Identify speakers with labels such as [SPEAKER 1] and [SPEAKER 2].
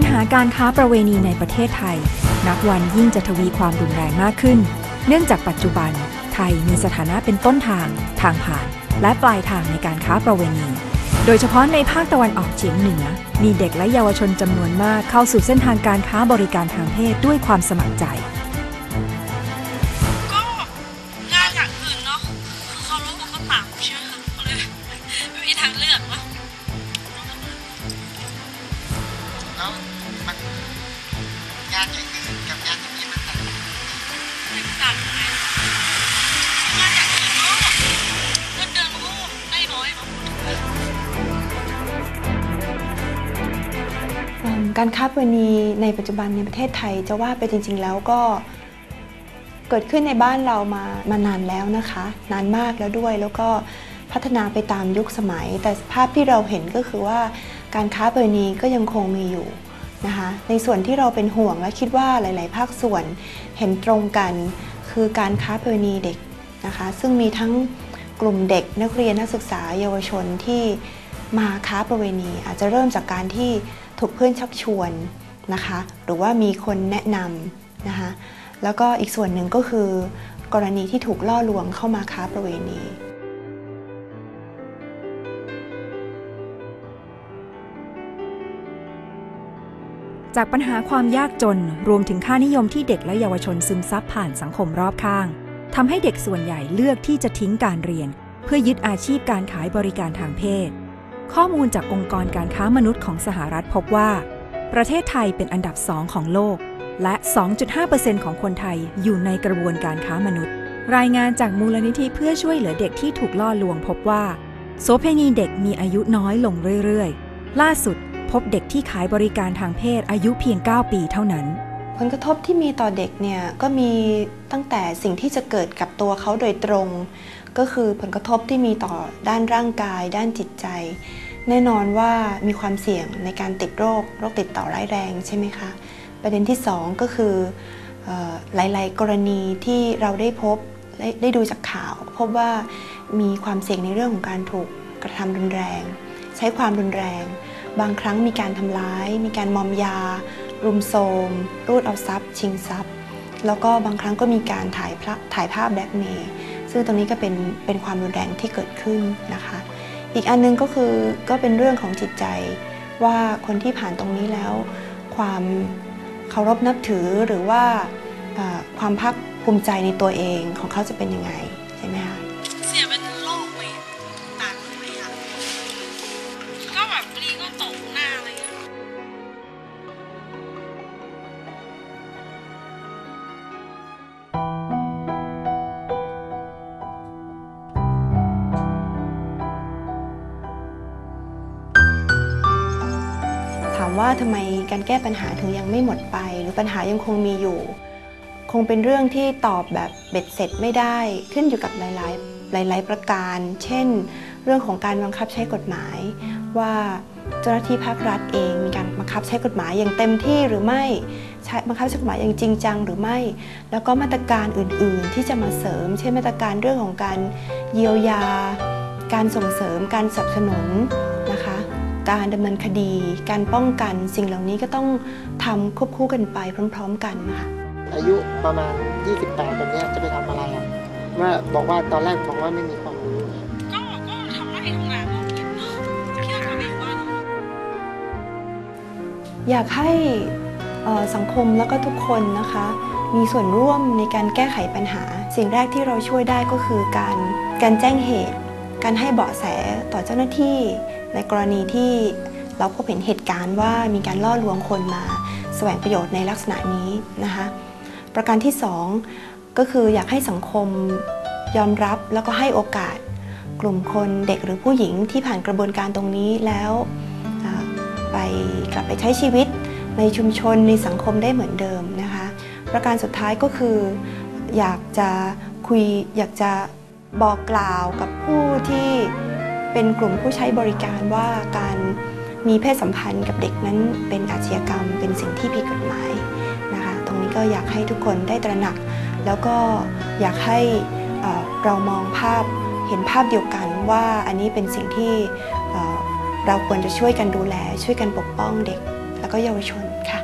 [SPEAKER 1] ปัญหาการค้าประเวณีในประเทศไทย นับวันยิ่งจะทวีความรุนแรงมากขึ้น เนื่องจากปัจจุบัน ไทยมีสถานะเป็นต้นทาง ทางผ่าน และปลายทางในการค้าประเวณี โดยเฉพาะในภาคตะวันออกเฉียงเหนือ มีเด็กและเยาวชนจำนวนมากเข้าสู่เส้นทางการค้าบริการทางเพศด้วยความสมัครใจ
[SPEAKER 2] ก็งานอย่างอื่นเนาะคือเขารู้ว่าเขาต่ำใช่ไหมคะก็เลยไม่มีทางเลือก
[SPEAKER 3] กา
[SPEAKER 4] รค้าประเวณีในปัจจุบันในประเทศไทยจะว่าไปจริง ๆ แล้วก็เกิดขึ้นในบ้านเรามามานานแล้วนะคะ นานมากแล้วด้วยแล้วก็พัฒนาไปตามยุคสมัย แต่ภาพที่เราเห็นก็คือว่าการค้าประเวณีก็ยังคงมีอยู่นะคะในส่วนที่เราเป็นห่วงและคิดว่าหลาย ๆ ภาคส่วนเห็นตรงกันคือการค้าประเวณีเด็กนะคะ ซึ่งมีทั้งกลุ่มเด็กนักเรียนนักศึกษาเยาวชนที่มาค้าประเวณี อาจจะเริ่มจากการที่ ถูกเพื่อนชักชวนนะคะ หรือว่ามีคนแนะนำนะคะ แล้วก็อีกส่วนหนึ่งก็คือกรณีที่ถูกล่อลวงเข้ามาค้าประเวณี
[SPEAKER 1] จากปัญหาความยากจนรวมถึงค่านิยมที่เด็กและเยาวชนซึมซับผ่านสังคมรอบข้างทำให้เด็กส่วนใหญ่เลือกที่จะทิ้งการเรียน เพื่อยึดอาชีพการขายบริการทางเพศ ข้อมูลจากองค์กรการค้ามนุษย์ของสหรัฐพบว่า ประเทศไทยเป็นอันดับสองของโลก และ 2.5%ของคนไทยอยู่ในกระบวนการค้ามนุษย์ รายงานจากมูลนิธิเพื่อช่วยเหลือเด็กที่ถูกล่อลวงพบว่า โสเพณีเด็กมีอายุน้อยลงเรื่อยๆ ล่าสุดพบเด็กที่ขายบริการทางเพศอายุเพียง 9 ปีเท่านั้น
[SPEAKER 4] ผลกระทบที่มีต่อเด็กเนี่ยก็มีตั้งแต่สิ่งที่จะเกิดกับตัวเขาโดยตรง ก็คือผลกระทบที่มีต่อด้านร่างกาย ด้านจิตใจ แน่นอนว่ามีความเสี่ยงในการติดโรค โรคติดต่อร้ายแรงใช่ไหมคะ ประเด็นที่สองก็คืออหลาย ๆ กรณีที่เราได้พบได้ได้ดูจากข่าว พบว่ามีความเสี่ยงในเรื่องของการถูกกระทำรุนแรง ใช้ความรุนแรง บางครั้งมีการทำร้าย มีการมอมยา รุมโทมรูดเอาทรัพย์ ชิงทรัพย์ แล้วก็บางครั้งก็มีการถ่ายพระถ่ายภาพแบล็กเมย์ ซึ่งตรงนี้ก็เป็นเป็นความรุนแรงที่เกิดขึ้นนะคะ อีกอันหนึงก็คือก็เป็นเรื่องของจิตใจว่าคนที่ผ่านตรงนี้แล้ว ความเคารพนับถือหรือว่าความภาคภูมิใจในตัวเองของเขาจะเป็นยังไงใช่ไหมคะ ว่าทำไมการแก้ปัญหาถึงยังไม่หมดไป หรือปัญหายังคงมีอยู่ คงเป็นเรื่องที่ตอบแบบเบ็ดเสร็จไม่ได้ ขึ้นอยู่กับหลาย ๆ หลาย ๆ ประการ เช่น เรื่องของการบังคับใช้กฎหมาย ว่าเจ้าหน้าที่ภาครัฐเองมีการบังคับใช้กฎหมายอย่างเต็มที่หรือไม่ใช้บังคับใช้กฎหมายอย่างจริงจังหรือไม่ แล้วก็มาตรการอื่น ๆ ที่จะมาเสริม เช่นมาตรการเรื่องของการเยียวยา การส่งเสริม การสนับสนุนนะคะ การดำเนินคดี การป้องกันสิ่งเหล่านี้ก็ต้องทำควบคู่กันไปพร้อม ๆ กันนะคะ
[SPEAKER 3] อายุประมาณ 28แบบเนี้ยจะไปทำอะไรอะว่าบอกว่าตอนแรกบอกว่าไม่มีความรู้
[SPEAKER 2] ก็ก็ทำไร่ทำนาก็เก็บเนาะคิดว่าเขาไม่อยู่บ้านเนอะ
[SPEAKER 4] อยากให้เอ่อสังคมแล้วก็ทุกคนนะคะ มีส่วนร่วมในการแก้ไขปัญหา สิ่งแรกที่เราช่วยได้ก็คือการการแจ้งเหตุ การให้เบาะแสต่อเจ้าหน้าที่ ในกรณีที่เราพบเห็นเหตุการณ์ว่ามีการล่อลวงคนมา แสวงประโยชน์ในลักษณะนี้นะคะประการที่สองก็คืออยากให้สังคมยอมรับแล้วก็ให้โอกาสกลุ่มคนเด็กหรือผู้หญิงที่ผ่านกระบวนการตรงนี้แล้วไปกลับไปใช้ชีวิตในชุมชนในสังคมได้เหมือนเดิมนะคะประการสุดท้ายก็คือ อยากจะคุยอยากจะบอกกล่าวกับผู้ที่ เป็นกลุ่มผู้ใช้บริการว่าการมีเพศสัมพันธ์กับเด็กนั้นเป็นอาชญากรรม เป็นสิ่งที่ผิดกฎหมายนะคะตรงนี้ก็อยากให้ทุกคนได้ตระหนัก แล้วก็อยากให้เรามองภาพเห็นภาพเดียวกันว่าอันนี้เป็นสิ่งที่เราควรจะช่วยกันดูแล ช่วยกันปกป้องเด็ก แล้วก็เยาวชนค่ะ